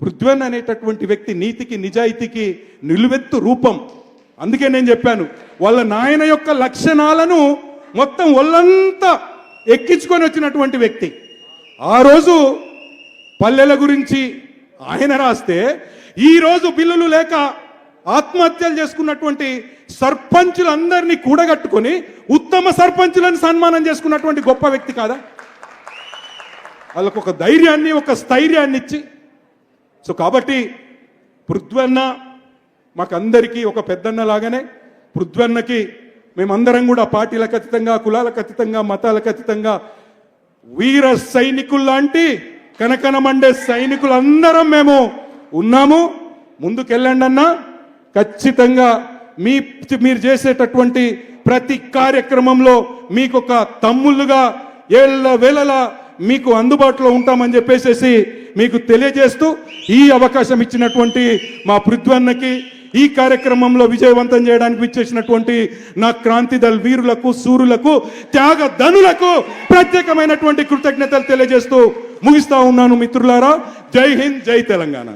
పృథ్వన్ అనేటటువంటి వ్యక్తి నీతికి నిజాయితీకి నిలువెత్తు రూపం. అందుకే నేను చెప్పాను వాళ్ళ నాయన యొక్క లక్షణాలను మొత్తం ఒళ్ళంతా ఎక్కించుకొని వచ్చినటువంటి వ్యక్తి. ఆ రోజు పల్లెల గురించి ఆయన రాస్తే ఈ రోజు బిల్లులు లేక ఆత్మహత్యలు చేసుకున్నటువంటి సర్పంచులందరినీ కూడగట్టుకొని ఉత్తమ సర్పంచులను సన్మానం చేసుకున్నటువంటి గొప్ప వ్యక్తి కాదా? వాళ్ళకు ఒక ధైర్యాన్ని ఒక స్థైర్యాన్ని ఇచ్చి సో కాబట్టి పృథ్వన్న మాకందరికీ ఒక పెద్దన్న లాగానే పృథ్వన్నకి మేమందరం కూడా పార్టీలకు అతీతంగా కులాలకు అతీతంగా మతాలకు అతీతంగా వీర సైనికుల్లాంటి కనకన మండే సైనికులందరం మేము ఉన్నాము. ముందుకెళ్ళండి అన్నా. ఖచ్చితంగా మీ మీరు చేసేటటువంటి ప్రతి కార్యక్రమంలో మీకు ఒక తమ్ముళ్ళుగా ఏళ్ళ వేళలా మీకు అందుబాటులో ఉంటామని చెప్పేసేసి మీకు తెలియజేస్తూ ఈ అవకాశం ఇచ్చినటువంటి మా పృథ్వన్నకి ఈ కార్యక్రమంలో విజయవంతం చేయడానికి విచ్చేసినటువంటి నా క్రాంతి దళ వీరులకు సూరులకు త్యాగ ధనులకు ప్రత్యేకమైనటువంటి కృతజ్ఞతలు తెలియజేస్తూ ముగిస్తా ఉన్నాను మిత్రులారా. జై హింద్ జై తెలంగాణ.